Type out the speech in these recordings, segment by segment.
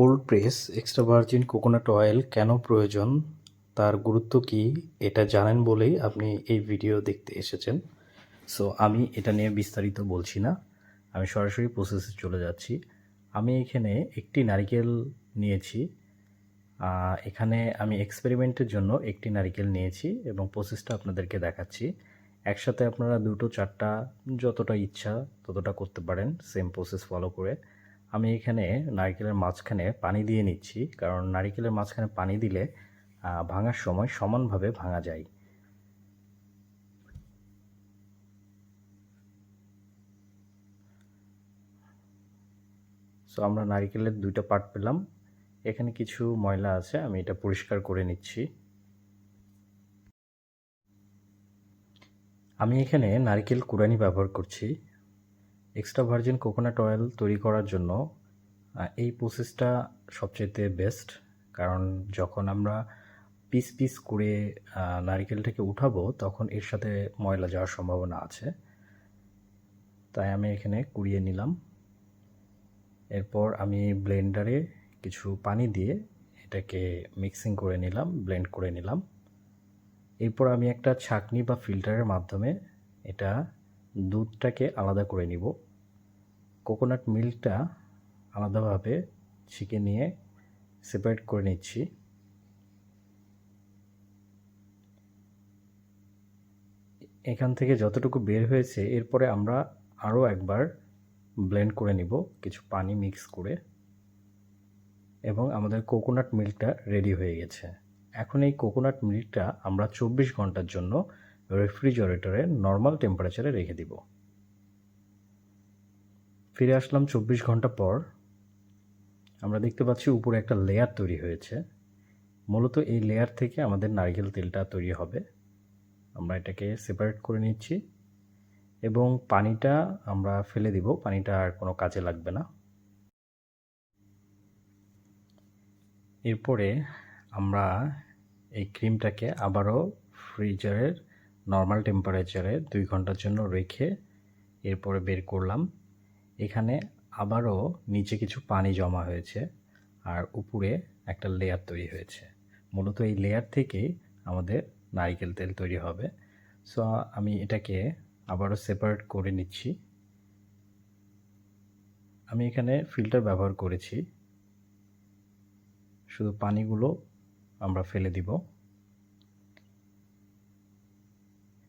Cold press, extra virgin coconut oil কেন প্রয়োজন, তার গুরুত্ব কী, এটা জানেন বলেই আপনি এই ভিডিও দেখতে এসেছেন। সো আমি এটা নিয়ে বিস্তারিত বলছি না। আমি সরাসরি প্রসেসে চলে যাচ্ছি। আমি এখানে একটি নারিকেল নিয়েছি। এখানে আমি এক্সপেরিমেন্টের জন্য একটি নারিকেল নিয়েছি এবং প্রসেসটা আপনাদেরকে দেখাচ্ছি। একসাথে আপনারা দুটো, চারটা, যতটা ইচ্ছা ততটা করতে পারেন সেম প্রসেস ফলো করে। আমি এখানে নারকেলের মাঝখানে পানি দিয়ে নিচ্ছি, কারণ নারকেলের মাঝখানে পানি দিলে ভাঙার সময় সমানভাবে ভাঙা যায়। সো আমরা নারকেলের দুইটা পার্ট পেলাম। এখানে কিছু ময়লা আছে, আমি এটা পরিষ্কার করে নিচ্ছি। আমি এখানে নারকেল কুড়ানি ব্যবহার করছি। এক্সট্রা ভার্জিন কোকোনাট অয়েল তৈরি করার জন্য এই প্রসেসটা সবচেয়ে বেস্ট কারণ যখন আমরা পিস পিস করে নারকেলটাকে উঠাবো, তখন এর সাথে ময়লা যাওয়ার সম্ভাবনা আছে। তাই আমি এখানে কুড়িয়ে নিলাম। এরপর আমি ব্লেন্ডারে কিছু পানি দিয়ে এটাকে মিক্সিং করে নিলাম ব্লেন্ড করে নিলাম। এরপর আমি একটা ছাঁকনি বা ফিল্টারের মাধ্যমে এটা দুধটাকে আলাদা করে নিব। কোকোনাট মিল্কটা আলাদাভাবে ছিকে নিয়ে সেপারেট করে নিচ্ছি। এখান থেকে যতটুকু বের হয়েছে, এরপরে আমরা আরও একবার ব্লেন্ড করে নিব, কিছু পানি মিক্স করে। এবং আমাদের কোকোনাট মিল্কটা রেডি হয়ে গেছে। এখন এই কোকোনাট মিল্কটা আমরা চব্বিশ ঘণ্টার জন্য রেফ্রিজারেটরে নর্মাল টেম্পারেচারে রেখে দিব। ফিরে আসলাম চব্বিশ ঘণ্টা পর। আমরা দেখতে পাচ্ছি উপরে একটা লেয়ার তৈরি হয়েছে। মূলত এই লেয়ার থেকে আমাদের নারকেল তেলটা তৈরি হবে। আমরা এটাকে সেপারেট করে নিচ্ছি এবং পানিটা আমরা ফেলে দিব। পানিটা আর কোনো কাজে লাগবে না। এরপরে আমরা এই ক্রিমটাকে আবারও ফ্রিজারের নর্মাল টেম্পারেচারে দুই ঘণ্টার জন্য রেখে এরপরে বের করলাম। এখানে আবারও নিচে কিছু পানি জমা হয়েছে আর উপরে একটা লেয়ার তৈরি হয়েছে। মূলত এই লেয়ার থেকেই আমাদের নারিকেল তেল তৈরি হবে। সো আমি এটাকে আবারও সেপারেট করে নিচ্ছি। আমি এখানে ফিল্টার ব্যবহার করেছি। শুধু পানিগুলো আমরা ফেলে দিব।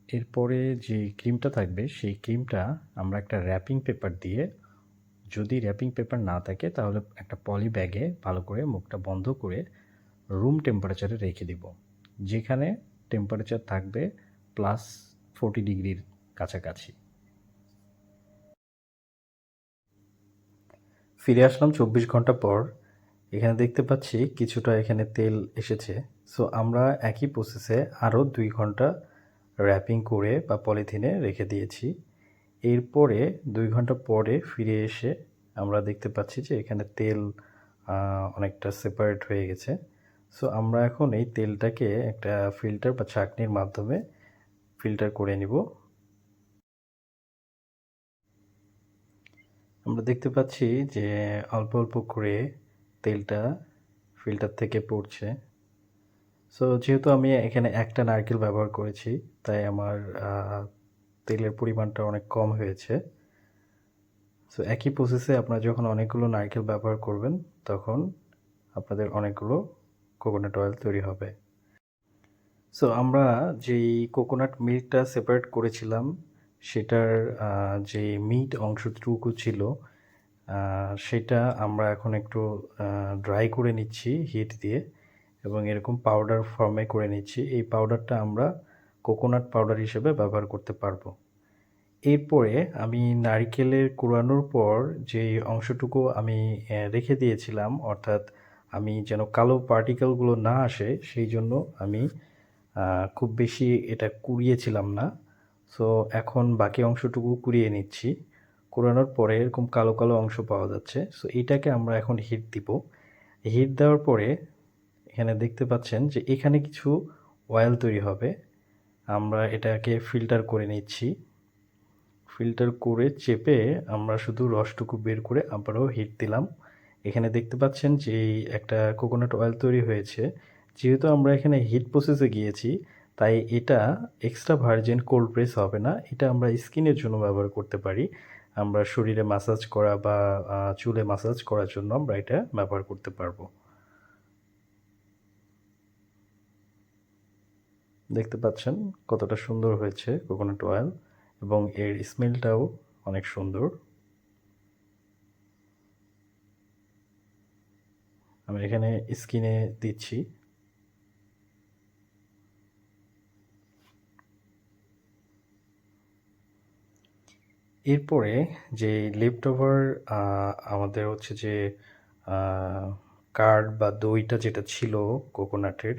এরপরে যে ক্রিমটা থাকবে, সেই ক্রিমটা আমরা একটা র্যাপিং পেপার দিয়ে যদি র্যাপিং পেপার না থাকে, তাহলে একটা পলি ব্যাগে ভালো করে মুখটা বন্ধ করে রুম টেম্পারেচারে রেখে দিব। যেখানে টেম্পারেচার থাকবে প্লাস ফোর্টি ডিগ্রির কাছাকাছি। ফিরে আসলাম চব্বিশ ঘণ্টা পর। এখানে দেখতে পাচ্ছি কিছুটা এখানে তেল এসেছে। সো আমরা একই প্রসেসে আরও দুই ঘণ্টা র্যাপিং করে বা পলিথিনে রেখে দিয়েছি। এরপরে দুই ঘণ্টা পরে ফিরে এসে আমরা দেখতে পাচ্ছি যে এখানে তেল অনেকটা সেপারেট হয়ে গেছে। সো আমরা এখন এই তেলটাকে একটা ফিল্টার বা ছাঁকনির মাধ্যমে ফিল্টার করে নিব। আমরা দেখতে পাচ্ছি যে অল্প অল্প করে তেলটা ফিল্টার থেকে পড়ছে। সো যেহেতু আমি এখানে একটা নারকেল ব্যবহার করেছি, তাই আমার তেলের পরিমাণটা অনেক কম হয়েছে। সো একই প্রসেসে আপনারা যখন অনেকগুলো নারকেল ব্যবহার করবেন, তখন আপনাদের অনেকগুলো কোকোনাট অয়েল তৈরি হবে। সো আমরা যেই কোকোনাট মিল্কটা সেপারেট করেছিলাম, সেটার যে মিট অংশটুকু ছিল সেটা আমরা এখন একটু ড্রাই করে নিচ্ছি হিট দিয়ে এবং এরকম পাউডার ফর্মে করে নিচ্ছি। এই পাউডারটা আমরা কোকোনাট পাউডার হিসেবে ব্যবহার করতে পারব। এরপরে আমি নারিকেলের কুড়ানোর পর যে অংশটুকু আমি রেখে দিয়েছিলাম, অর্থাৎ আমি যেন কালো পার্টিকেলগুলো না আসে, সেই জন্য আমি খুব বেশি এটা কুড়িয়েছিলাম না। সো এখন বাকি অংশটুকু কুড়িয়ে নিচ্ছি। কুড়ানোর পরে এরকম কালো কালো অংশ পাওয়া যাচ্ছে। সো এইটাকে আমরা এখন হিট দিব। হিট দেওয়ার পরে এখানে দেখতে পাচ্ছেন যে এখানে কিছু অয়েল তৈরি হবে। আমরা এটাকে ফিল্টার করে নিচ্ছি। ফিল্টার করে চেপে আমরা শুধু রসটুকু বের করে আবারও হিট দিলাম। এখানে দেখতে পাচ্ছেন যে একটা কোকোনাট অয়েল তৈরি হয়েছে। যেহেতু আমরা এখানে হিট প্রসেসে গিয়েছি, তাই এটা এক্সট্রা ভার্জিন কোল্ড প্রেস হবে না। এটা আমরা স্কিনের জন্য ব্যবহার করতে পারি। আমরা শরীরে মাসাজ করা বা চুলে মাসাজ করার জন্য আমরা এটা ব্যবহার করতে পারব। দেখতে পাচ্ছেন কতটা সুন্দর হয়েছে কোকোনাট অয়েল এবং এর স্মেলটাও অনেক সুন্দর। আমি এখানে স্কিনে দিচ্ছি। এরপরে যে লেফট ওভার আমাদের হচ্ছে যে কার্ড বা দইটা যেটা ছিল কোকোনাটের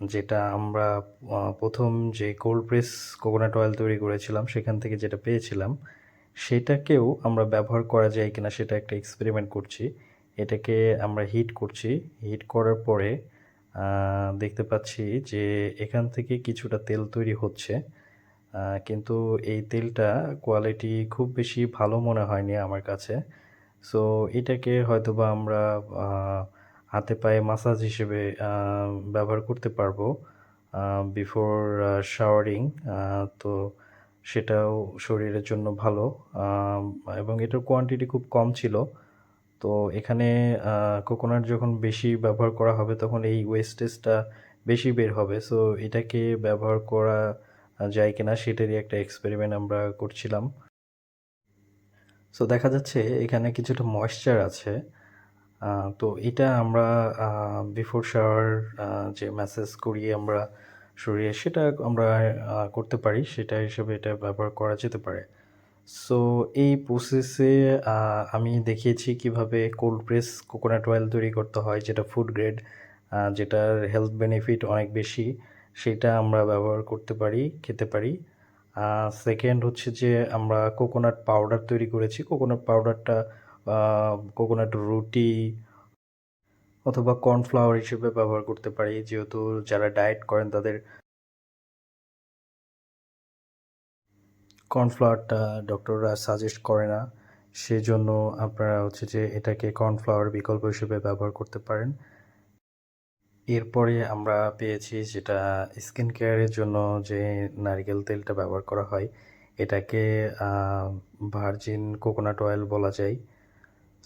যেটা আমরা প্রথম যে কোল্ড প্রেস কোকোনাট অয়েল তৈরি করেছিলাম, সেখান থেকে যেটা পেয়েছিলাম, সেটাকেও আমরা ব্যবহার করা যায় কিনা সেটা একটা এক্সপেরিমেন্ট করছি। এটাকে আমরা হিট করছি। হিট করার পরে দেখতে পাচ্ছি যে এখান থেকে কিছুটা তেল তৈরি হচ্ছে। কিন্তু এই তেলটা কোয়ালিটি খুব বেশি ভালো মনে হয়নি আমার কাছে। সো এটাকে হয়তোবা আমরা হাতে পায়ে মাসাজ হিসেবে ব্যবহার করতে পারব বিফোর শাওয়ারিং তো সেটাও শরীরের জন্য ভালো এবং এটার কোয়ান্টিটি খুব কম ছিল। তো এখানে কোকোনাট যখন বেশি ব্যবহার করা হবে তখন এই ওয়েস্টেজটা বেশি বের হবে। সো এটাকে ব্যবহার করা যায় কিনা সেটারই একটা এক্সপেরিমেন্ট আমরা করছিলাম। সো দেখা যাচ্ছে এখানে কিছুটা ময়েশ্চার আছে। তো এটা আমরা বিফোর শাওয়ার যে ম্যাসেজ করিয়ে আমরা শরীরে সেটা আমরা করতে পারি, সেটা হিসেবে এটা ব্যবহার করা যেতে পারে। সো এই প্রসেসে আমি দেখিয়েছি কীভাবে কোল্ড প্রেস কোকোনাট অয়েল তৈরি করতে হয়, যেটা ফুড গ্রেড যেটার হেলথ বেনিফিট অনেক বেশি, সেটা আমরা ব্যবহার করতে পারি, খেতে পারি। সেকেন্ড হচ্ছে যে আমরা কোকোনাট পাউডার তৈরি করেছি কোকোনাট পাউডারটা কোকোনাট রুটি অথবা কর্নফ্লাওয়ার হিসেবে ব্যবহার করতে পারি। যেহেতু যারা ডায়েট করেন তাদের কর্নফ্লাওয়ারটা ডক্টররা সাজেস্ট করে না। সেজন্য আপনারা হচ্ছে যে এটাকে কর্নফ্লাওয়ার বিকল্প হিসেবে ব্যবহার করতে পারেন। এরপরে আমরা পেয়েছি যেটা স্কিন কেয়ারের জন্য যে নারকেল তেলটা ব্যবহার করা হয়। এটাকে ভার্জিন কোকোনাট অয়েল বলা যায়।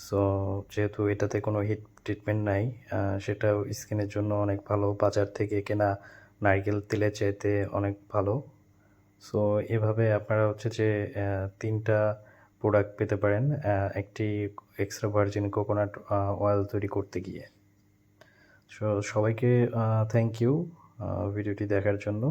সো যেহেতু এটাতে কোনো হিট ট্রিটমেন্ট নাই সেটাও স্কিনের জন্য অনেক ভালো। বাজার থেকে কেনা নারকেল তেলের চাইতে অনেক ভালো। সো এভাবে আপনারা হচ্ছে যে তিনটা প্রোডাক্ট পেতে পারেন একটি এক্সট্রা ভার্জিন কোকোনাট অয়েল তৈরি করতে গিয়ে। সো সবাইকে থ্যাংক ইউ ভিডিওটি দেখার জন্য।